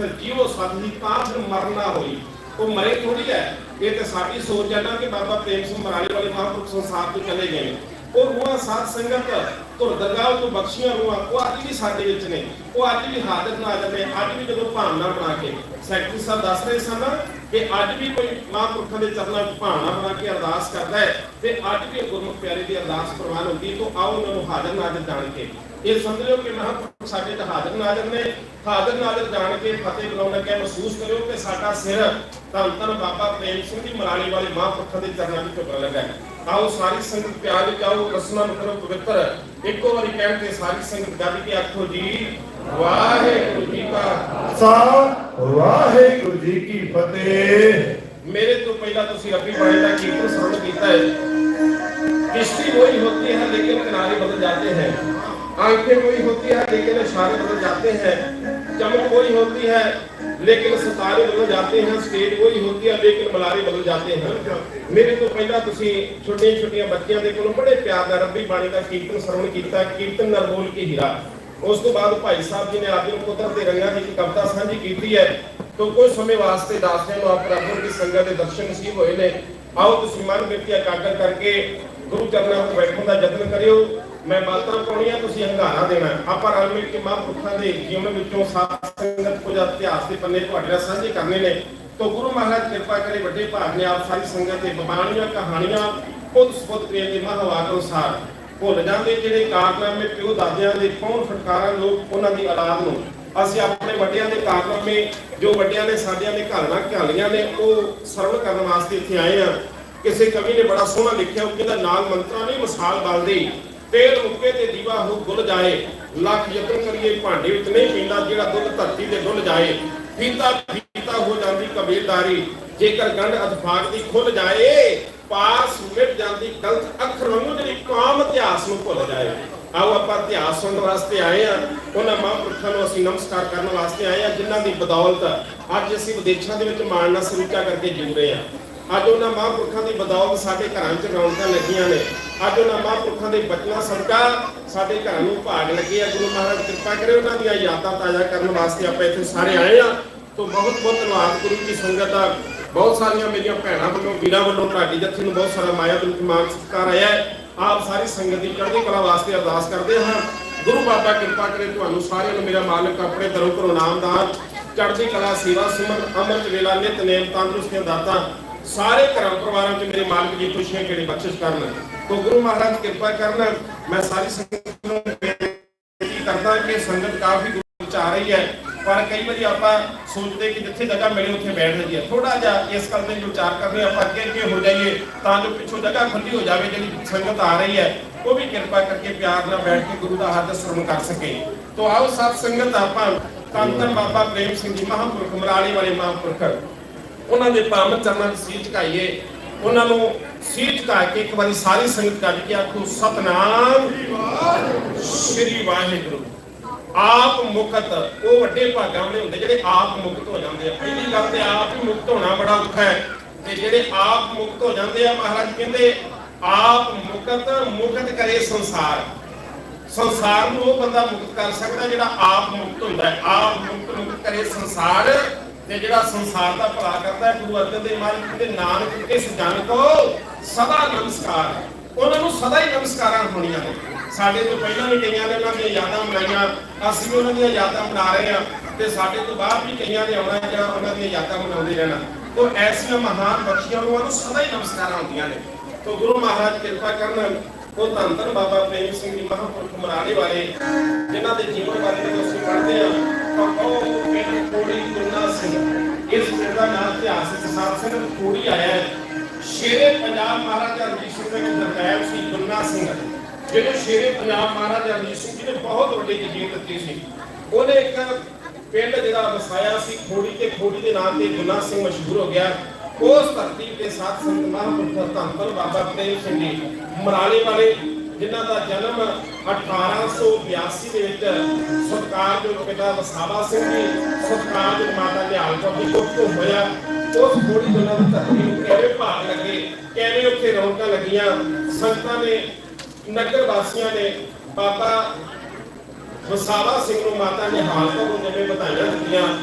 ਫਿਰ ਜੀਵੋ ਸਾਧੀ ਤਾਂ ਫਿਰ ਮਰਨਾ ਹੋਈ। ਉਹ ਮਰੇ ਥੋੜੀ ਹੈ ਇਹ ਤੇ ਸਾਡੀ ਸੋਚ ਹੈ ਨਾ ਕਿ ਬਾਬਾ ਪ੍ਰੇਮ ਸਿੰਘ ਮਰਾਲੇ ਵਾਲੇ ਮਹਾਂਪੁਰਖ ਸੰਸਾਰ ਤੋਂ ਚਲੇ ਗਏ ਨੇ। ਉਹ ਰੂਹਾਂ ਸਾਧ ਸੰਗਤ ਧੁਰ ਦਰਗਾਹ ਤੋਂ ਬਖਸ਼ੀਆਂ ਰੂਹਾਂ, ਉਹ ਅੱਜ ਵੀ ਸਾਡੇ ਵਿੱਚ ਨੇ। ਉਹ ਅੱਜ ਵੀ ਹਾਜ਼ਰ ਨਾਜ਼ਰ ਨੇ। ਅੱਜ ਵੀ ਜਦੋਂ ਭਾਵਨਾ ਬਣਾ ਕੇ। ਸੈਕਟਰੀ ਸਾਹਿਬ ਦੱਸ ਰਹੇ ਸਨ ਕਿ ਅੱਜ ਵੀ ਕੋਈ ਮਹਾਂਪੁਰਖਾਂ ਦੇ ਚਰਨਾਂ ਵਿੱਚ ਭਾਵਨਾ ਬਣਾ ਕੇ ਅਰਦਾਸ ਕਰਦਾ ਹੈ ਤੇ ਅੱਜ ਵੀ ਗੁਰਮੁਖ ਪਿਆਰੇ ਦੀ ਅਰਦਾਸ ਪ੍ਰਵਾਨ ਹੁੰਦੀ ਹੈ। ਆਓ ਉਹਨਾਂ ਨੂੰ ਹਾਜ਼ਰ ਨਾਜ਼ਰ ਜਾਣ ਕੇ। ਇਹ ਸਮਝ ਲਿਓ ਕਿ ਮਹਾਂਪੁਰਖ ਸਾਡੇ ਤਹਾਦਰ ਨਾਜ਼ਰ ਨੇ। ਹਾਜ਼ਰ ਨਾਜ਼ਰ ਜਾਣ ਕੇ ਫਤਿਹ ਬੁਲਾਉਣ ਲੱਗੇ ਮਹਿਸੂਸ ਕਰਿਓ ਕਿ ਸਾਡਾ ਸਿਰ ਧੰਨ ਬਾਬਾ ਪ੍ਰੇਮ ਸਿੰਘ ਦੀ ਮਰਾਲੀ ਵਾਲੇ ਮਹਾਂਪੁਰਖਾਂ ਦੇ ਚਰਨਾਂ ਵਿੱਚ ਝੁਕਣ ਲੱਗਾ ਆਓ ਸਾਰੀ ਸੰਗਤ ਪਿਆਰ ਵਿੱਚ ਆਓ। ਰਸਨਾ ਮਤਲਬ ਪਵਿੱਤਰ। ਇੱਕੋ ਵਾਰੀ ਕਹਿਣ ਤੇ ਸਾਰੀ ਸੰਗਤ ਗੱਜ ਕੇ ਆਖੋ ਜੀ ਵਾਹਿਗੁਰੂ ਜੀ ਕਾ ਖਾਲਸਾ। ਵਾਹਿਗੁਰੂ ਜੀ ਕੀ ਫਤਿਹ। ਮੇਰੇ ਤੋਂ ਪਹਿਲਾਂ ਤੁਸੀਂ ਅੱਗੇ ਬਾਣੀ ਦਾ ਕੀਰਤਨ ਸੁਣ ਕੀਤਾ ਹੈ। ਕਿਸ਼ਤੀ ਹੋਈ ਹੁੰਦੀ ਹੈ ਲੇਕਿਨ ਕਿਨਾਰੇ ਬਦਲ ਜਾਂਦੇ ਹੈ। आंखें वही होती है लेकिन इशारे बदल जाते हैं चमक वही होती है लेकिन सितारे बदल जाते हैं स्टेज वही होती है लेकिन मलारे बदल जाते हैं ਮੇਰੇ ਤੋਂ ਪਹਿਲਾਂ ਤੁਸੀਂ ਛੋਟੀਆਂ ਛੋਟੀਆਂ ਬੱਚਿਆਂ ਦੇ ਕੋਲੋਂ ਬੜੇ ਪਿਆਰ ਨਾਲ ਰੱਬੀ ਬਾਣੀ ਦਾ ਕੀਰਤਨ ਸਰਵਣ ਕੀਤਾ ਕੀਰਤਨ ਨਾਲ ਬੋਲ ਕੇ ਹੀਰਾ ਉਸ ਤੋਂ ਬਾਅਦ ਭਾਈ ਸਾਹਿਬ ਜੀ ਨੇ ਆਦਿ ਕੁਦਰਤ ਦੇ ਰੰਗਾਂ ਦੀ ਇੱਕ ਕਵਿਤਾ ਸਾਂਝੀ ਕੀਤੀ ਹੈ ਤੋਂ ਕੁਝ ਸਮੇਂ ਵਾਸਤੇ ਦਾਸਿਆਂ ਨੂੰ ਆਪ ਪ੍ਰਭੂ ਦੀ ਸੰਗਤ ਦੇ ਦਰਸ਼ਨ ਨਸੀਬ ਹੋਏ ਨੇ ਆਓ ਤੁਸੀਂ ਮਨ ਵਿੱਚ ਇਕਾਗਰ ਕਰਕੇ ਗੁਰੂ ਚਰਨਾਂ ਵਿੱਚ ਬੈਠਣ ਦਾ ਯਤਨ ਕਰਿਓ ਮੈਂ ਬਾਤਾਂ ਪਾਉਣੀਆਂ ਤੁਸੀਂ ਹੰਗਾਰਾ ਦੇਣਾ। ਆਪਾਂ ਰਲ ਮਿਲ ਕੇ ਮਹਾਂਪੁਰਖਾਂ ਦੇ ਜੀਵਨ ਵਿੱਚੋਂ ਸਾਧ ਸੰਗਤ ਕੁਝ ਇਤਿਹਾਸ ਦੇ ਪੰਨੇ ਤੁਹਾਡੇ ਨਾਲ ਸਾਂਝੇ ਕਰਨੇ ਨੇ। ਤੋਂ ਗੁਰੂ ਮਹਾਰਾਜ ਕਿਰਪਾ ਕਰੇ ਵੱਡੇ ਭਾਗ ਨੇ ਆਪ ਸਾਰੀ ਸੰਗਤ ਦੇ ਬਾਣੀਆਂ ਕਹਾਣੀਆਂ, ਖੁਦ ਸਪੁੱਤ ਪ੍ਰੇਮ ਦੇ ਮਹਾਵਾਕ ਅਨੁਸਾਰ ਭੁੱਲ ਜਾਂਦੇ। ਜਿਹੜੇ ਕਾਰਨਾਮੇ ਪਿਓ ਦਾਦਿਆਂ ਦੇ ਕੌਣ ਫਟਕਾਰਾਂ ਲੋਕ ਉਹਨਾਂ ਦੀ ਔਲਾਦ ਨੂੰ। ਅਸੀਂ ਆਪਣੇ ਵੱਡਿਆਂ ਦੇ ਕਾਰਨਾਮੇ, ਜੋ ਵੱਡਿਆਂ ਨੇ ਸਾਡਿਆਂ ਦੇ ਘਾਲਣਾ ਘਾਲੀਆਂ ਨੇ, ਉਹ ਸਰਵਣ ਕਰਨ ਵਾਸਤੇ ਇੱਥੇ ਆਏ ਆ। ਕਿਸੇ ਕਵੀ ਨੇ ਬੜਾ ਸੋਹਣਾ ਲਿਖਿਆ, ਉਹ ਕਹਿੰਦਾ, ਨਾਲ ਮੰਤਰਾਂ ਨਹੀਂ ਮਿਸਾਲ ਬਲਦੇ ਤੇਲ ਮੁੱਕੇ ਤੇ ਦੀਵਾ ਹੋ ਗੁੱਲ ਜਾਏ। ਲੱਖ ਯਤਨ ਕਰੀਏ, ਭਾਂਡੇ ਵਿੱਚ ਨਹੀਂ ਪੀਂਦਾ ਜਿਹੜਾ ਦੁੱਧ ਧਰਤੀ ਤੇ ਡੁੱਲ ਜਾਏ। ਪੀਤਾ ਪੀਤਾ ਹੋ ਜਾਂਦੀ ਕਬੀਲਦਾਰੀ। ਜੇਕਰ ਗੰਢ ਅਧਫਾਕ ਦੀ ਖੁੱਲ ਜਾਏ, ਪਾਸ ਮਿਟ ਜਾਂਦੀ ਗਲਤ ਅੱਖਰ ਜਿਹੜੀ ਕਾਮ ਇਤਿਹਾਸ ਨੂੰ ਭੁੱਲ ਜਾਏ। ਆਓ ਆਪਾਂ ਇਤਿਹਾਸ ਸੁਣਨ ਵਾਸਤੇ ਆਏ ਆ ਉਹਨਾਂ ਮਹਾਂਪੁਰਖਾਂ ਨੂੰ ਅਸੀਂ ਨਮਸਕਾਰ ਕਰਨ ਵਾਸਤੇ ਆਏ ਆ ਜਿਨ੍ਹਾਂ ਦੀ ਬਦੌਲਤ ਅੱਜ ਅਸੀਂ ਵਿਦੇਸ਼ਾਂ ਦੇ ਵਿੱਚ ਮਾਣ ਨਾਲ ਸਰੂਚਾ ਕਰਕੇ ਜੀਉ ਰਹੇ ਆ ਅੱਜ ਉਹਨਾਂ ਮਹਾਂਪੁਰਖਾਂ ਦੀ ਬਦੌਲਤ ਸਾਡੇ ਘਰਾਂ 'ਚ ਰੌਣਕਾਂ ਲੱਗੀਆਂ ਨੇ। ਅੱਜ ਉਹਨਾਂ ਮਹਾਂਪੁਰਖਾਂ ਦੇ ਬਚਨਾਂ ਸਦਕਾ ਸਾਡੇ ਘਰਾਂ ਨੂੰ ਭਾਗ ਲੱਗੇ ਆ ਗੁਰੂ ਮਹਾਰਾਜ, ਕਿਰਪਾ ਕਰੇ ਉਹਨਾਂ ਦੀਆਂ ਯਾਦਾਂ ਤਾਜ਼ਾ ਕਰਨ ਵਾਸਤੇ ਆਪਾਂ ਇੱਥੇ ਸਾਰੇ ਆਏ ਆ ਤੋਂ ਬਹੁਤ ਬਹੁਤ ਧੰਨਵਾਦ ਗੁਰੂ ਦੀ ਸੰਗਤ ਦਾ। ਬਹੁਤ ਸਾਰੀਆਂ ਮੇਰੀਆਂ ਭੈਣਾਂ ਵੱਲੋਂ, ਵੀਰਾਂ ਵੱਲੋਂ, ਢਾਡੀ ਜੱਥੀ ਨੂੰ ਬਹੁਤ ਸਾਰਾ ਮਾਇਆ ਦਿਲ ਮਾਨ ਸਤਿਕਾਰ ਆਇਆ ਆਪ ਸਾਰੀ ਸੰਗਤ ਦੀ ਚੜ੍ਹਦੀ ਕਲਾ ਵਾਸਤੇ ਅਰਦਾਸ ਕਰਦੇ ਹਾਂ। ਗੁਰੂ ਬਾਬਾ, ਕਿਰਪਾ ਕਰੇ ਤੁਹਾਨੂੰ ਸਾਰਿਆਂ ਨੂੰ ਮੇਰਾ ਮਾਲਕ ਆਪਣੇ ਦਰੋਂ ਕਰੋ ਨਾਮਦਾਨ ਚੜ੍ਹਦੀ ਕਲਾ, ਸੇਵਾ ਸਿਮਰਨ, ਅੰਮ੍ਰਿਤ ਵੇਲਾ, ਨਿਤ ਨੇਮ, ਤੰਦਰੁਸਤੀਆਂ ਦਾਤਾ ਸਾਰੇ ਘਰਾਂ ਪਰਿਵਾਰਾਂ 'ਚ ਮੇਰੇ ਮਾਲਕ ਜੀ ਖੁਸ਼ੀਆਂ ਕਿਹੜੀ ਬਖਸ਼ਿਸ਼ ਕਰਨ। ਤੋਂ ਗੁਰੂ ਮਹਾਰਾਜ ਕਿਰਪਾ ਕਰਨ, ਮੈਂ ਸਾਰੀ ਸੰਗਤ ਨੂੰ ਬੇਨਤੀ ਕਰਦਾ ਕਿ ਸੰਗਤ ਕਾਫੀ ਦੂਰ ਚ ਆ ਰਹੀ ਹੈ, ਪਰ ਕਈ ਵਾਰੀ ਆਪਾਂ ਸੋਚਦੇ ਕਿ ਜਿੱਥੇ ਜਗ੍ਹਾ ਮਿਲੇ ਉੱਥੇ ਬੈਠ ਜਾਈਏ। ਥੋੜਾ ਜਿਹਾ ਇਸ ਗੱਲ ਤੇ ਵਿਚਾਰ ਕਰਦੇ ਆਪਾਂ ਅੱਗੇ ਅੱਗੇ ਹੋ ਜਾਈਏ, ਤਾਂ ਜੋ ਪਿੱਛੋਂ ਜਗ੍ਹਾ ਖੁੱਲੀ ਹੋ ਜਾਵੇ, ਜਿਹੜੀ ਸੰਗਤ ਆ ਰਹੀ ਹੈ, ਉਹ ਵੀ ਕਿਰਪਾ ਕਰਕੇ ਪਿਆਰ ਨਾਲ ਬੈਠ ਕੇ ਗੁਰੂ ਦਾ ਹੱਥ ਸਰਵਣ ਕਰ ਸਕੇ। ਤੋਂ ਆਓ ਸਤ ਸੰਗਤ ਆਪਾਂ ਧੰਨ ਧੰਨ ਬਾਬਾ ਪ੍ਰੇਮ ਸਿੰਘ ਜੀ, ਮਹਾਂਪੁਰਖ, ਮਰਾਲੀ ਵਾਲੇ ਮਹਾਂਪੁਰਖ। ਉਹਨਾਂ ਦੇ ਪਾਵਨ ਚਰਨਾਂ 'ਚ ਸੀਸ ਝੁਕਾਈਏ। ਉਹਨਾਂ ਨੂੰ ਸੀਸ ਝੁਕਾ ਕੇ ਇੱਕ ਵਾਰੀ ਸਾਰੀ ਸੰਗਤ ਗੱਜ ਕੇ ਆਖੋ ਸਤਨਾਮ ਸ੍ਰੀ ਵਾਹਿਗੁਰੂ। ਆਪ ਮੁਕਤ, ਉਹ ਵੱਡੇ ਭਾਗਾਂ ਵਾਲੇ ਹੁੰਦੇ ਜਿਹੜੇ ਆਪ ਮੁਕਤ ਹੋ ਜਾਂਦੇ ਆ। ਪਹਿਲੀ ਗੱਲ ਤੇ ਆਪ ਹੀ ਮੁਕਤ ਹੋਣਾ ਬੜਾ ਔਖਾ ਹੈ। ਤੇ ਜਿਹੜੇ ਆਪ ਮੁਕਤ ਹੋ ਜਾਂਦੇ ਆ, ਮਹਾਰਾਜ ਕਹਿੰਦੇ, ਆਪ ਮੁਕਤ ਮੁਕਤ ਕਰੇ ਸੰਸਾਰ। ਸੰਸਾਰ ਨੂੰ ਉਹ ਬੰਦਾ ਮੁਕਤ ਕਰ ਸਕਦਾ ਜਿਹੜਾ ਆਪ ਮੁਕਤ ਹੁੰਦਾ ਹੈ। ਆਪ ਮੁਕਤ ਮੁਕਤ ਕਰੇ ਸੰਸਾਰ। ਤੇ ਜਿਹੜਾ ਸੰਸਾਰ ਦਾ ਭਲਾ ਕਰਦਾ ਹੈ, ਗੁਰੂ ਅਰਜਨ ਦੇਵ ਮਹਾਰਾਜ ਦੇ ਨਾਨਕ ਇਸ ਜਨ ਕੋ ਸਦਾ ਨਮਸਕਾਰ ਉਹਨਾਂ ਨੂੰ ਸਦਾ ਹੀ ਨਮਸਕਾਰਾਂ ਹੋਣੀਆਂ ਨੇ। ਸਾਡੇ ਤੋਂ ਪਹਿਲਾਂ ਵੀ ਕਈਆਂ ਨੇ ਉਹਨਾਂ ਦੀਆਂ ਯਾਦਾਂ ਮਨਾਈਆਂ ਅਸੀਂ ਉਹਨਾਂ ਦੀਆਂ ਯਾਦਾਂ ਮਨਾ ਰਹੇ ਹਾਂ ਤੇ ਸਾਡੇ ਤੋਂ ਬਾਅਦ ਵੀ ਕਈਆਂ ਨੇ ਆਉਣਾ ਜਾਂ ਉਹਨਾਂ ਦੀਆਂ ਯਾਦਾਂ ਮਨਾਉਂਦੇ ਰਹਿਣਾ। ਤੋਂ ਐਸੀਆਂ ਮਹਾਨ ਬਖਸ਼ੀਆਂ ਨੂੰ ਉਹਨਾਂ ਸਦਾ ਹੀ ਨਮਸਕਾਰਾਂ ਹੁੰਦੀਆਂ ਨੇ। ਤੋਂ ਗੁਰੂ ਮਹਾਰਾਜ ਕਿਰਪਾ ਕਰਨ, ਉਹ ਧੰਨ ਧੰਨ ਬਾਬਾ ਪ੍ਰੇਮ ਸਿੰਘ ਜੀ ਮਹਾਂਪੁਰਖ ਮਰਾਲੇ ਵਾਲੇ, ਜਿਨ੍ਹਾਂ ਦੇ ਜੀਵਨ ਬਾਰੇ ਜਦੋਂ ਅਸੀਂ ਪੜ੍ਹਦੇ ਹਾਂ ਦਾ ਨਾਮ ਇਤਿਹਾਸਿਕ ਸਾਹਿਬ ਸਿੰਘ ਕੋੜੀ ਆਇਆ ਹੈ। ਸ਼ੇਰੇ ਪੰਜਾਬ ਮਹਾਰਾਜਾ ਰਣਜੀਤ ਸਿੰਘ ਦੇ ਦਰਬਾਰ ਸੀ, ਗੁਰਨਾ ਸਿੰਘ। ਜਿਹੜੇ ਸ਼ੇਰੇ ਪੰਜਾਬ ਮਹਾਰਾਜਾ ਰਣਜੀਤ ਸਿੰਘ ਜੀ ਨੇ ਬਹੁਤ ਵੱਡੀ ਜਗੀਰ ਦਿੱਤੀ ਸੀ, ਉਹਨੇ ਇੱਕ ਪਿੰਡ ਜਿਹੜਾ ਵਸਾਇਆ ਸੀ, ਖੋੜੀ ਤੇ ਖੋੜੀ ਦੇ ਨਾਮ ਤੇ ਗੁਰਨਾ ਸਿੰਘ ਮਸ਼ਹੂਰ ਹੋ ਗਿਆ। ਉਸ ਧਰਤੀ ਤੇ ਸਾਧ ਸੰਤ ਮਹਾਂਪੁਰਖ ਧੰਨ ਬਾਬਾ ਪ੍ਰੇਮ ਸਿੰਘ ਜੀ ਮਰਾਲੇ ਵਾਲੇ, ਜਿਨ੍ਹਾਂ ਦਾ ਜਨਮ 1882 ਦੇ ਵਿੱਚ ਸਤਕਾਰਯੋਗ ਪਿਤਾ ਵਸਾਵਾ ਸਿੰਘ ਜੀ ਸਤਕਾਰਯੋਗ ਮਾਤਾ ਨਿਹਾਲ ਕੌਰ ਦੀ ਕੁੱਖ ਹੋਇਆ, ਉਸ ਥੋੜੀ ਦਿਨਾਂ ਦੀ ਧਰਤੀ ਨੂੰ ਕਿਵੇਂ ਭਾਗ ਲੱਗੇ, ਕਿਵੇਂ ਉੱਥੇ ਰੌਣਕਾਂ ਲੱਗੀਆਂ, ਸੰਗਤਾਂ ਨੇ, ਨਗਰ ਵਾਸੀਆਂ ਨੇ, ਬਾਬਾ ਵਸਾਵਾ ਸਿੰਘ ਨੂੰ ਮਾਤਾ ਨਿਹਾਲ ਕੌਰ ਨੂੰ ਜਿਵੇਂ ਵਧਾਈਆਂ ਦਿੱਤੀਆਂ।